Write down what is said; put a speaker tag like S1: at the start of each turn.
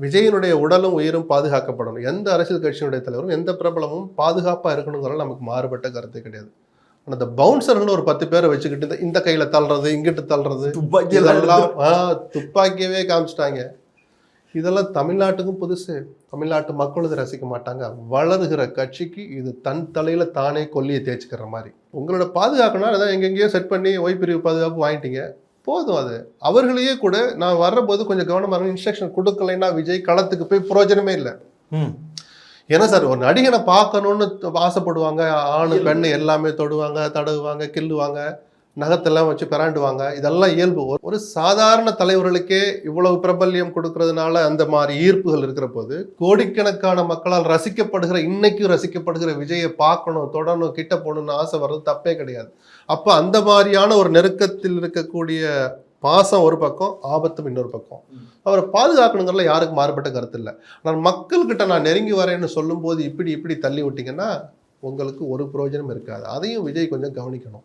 S1: விஜயனுடைய உடலும் உயிரும் பாதுகாக்கப்படணும். எந்த அரசியல் கட்சியினுடைய தலைவரும் எந்த பிரபலமும் பாதுகாப்பாக இருக்கணுங்கிறது நமக்கு மாறுபட்ட கருத்தே கிடையாது. ஆனால் இந்த பவுன்சர்கள் ஒரு பத்து பேரை வச்சுக்கிட்டு இந்த- கையில் தள்ளுறது இங்கிட்டு தள்ளுறது
S2: துப்பாக்கி
S1: துப்பாக்கியவே காமிச்சிட்டாங்க. இதெல்லாம் தமிழ்நாட்டுக்கும் புதுசு. தமிழ்நாட்டு மக்கள் இதை ரசிக்க மாட்டாங்க. வளருகிற கட்சிக்கு இது தன் தலையில தானே கொல்லியை தேய்ச்சிக்கிற மாதிரி. உங்களோட பாதுகாக்கணும் அதான் எங்கெங்கேயோ செட் பண்ணி ஒய் பிரிவு பாதுகாப்பு வாங்கிட்டீங்க. போதும் அது. அவர்களையே கூட நான் வர்றபோது கொஞ்சம் கவனமாக இன்ஸ்ட்ரக்ஷன் கொடுக்கலைன்னா விஜய் களத்துக்கு போய் பிரயோஜனமே இல்லை.
S2: ம்.
S1: ஏன்னா சார் ஒரு நடிகனை பார்க்கணும்னு ஆசைப்படுவாங்க. ஆணு பெண்ணு எல்லாமே தொடுவாங்க தடவுவாங்க கில்லுவாங்க நகத்தெல்லாம் வச்சு பெறாண்டுவாங்க இதெல்லாம் இயல்பு. ஒரு- ஒரு சாதாரண தலைவர்களுக்கே இவ்வளவு பிரபல்யம் கொடுக்கறதுனால அந்த மாதிரி ஈர்ப்புகள் இருக்கிற போது கோடிக்கணக்கான மக்களால் ரசிக்கப்படுகிற இன்னைக்கும் ரசிக்கப்படுகிற விஜயை பார்க்கணும் தொடணும் கிட்ட போகணும்னு ஆசை வர்றது தப்பே கிடையாது. அப்போ அந்த மாதிரியான ஒரு நெருக்கத்தில் இருக்கக்கூடிய பாசம் ஒரு பக்கம் ஆபத்தும் இன்னொரு பக்கம். அவரை பாதுகாக்கணுங்கிறதுல யாருக்கும் மாறுபட்ட கருத்து இல்லை. ஆனால் மக்கள்கிட்ட நான் நெருங்கி வரேன்னு சொல்லும்போது இப்படி இப்படி தள்ளி விட்டிங்கன்னா உங்களுக்கு ஒரு பிரயோஜனம் இருக்காது. அதையும் விஜய் கொஞ்சம் கவனிக்கணும்.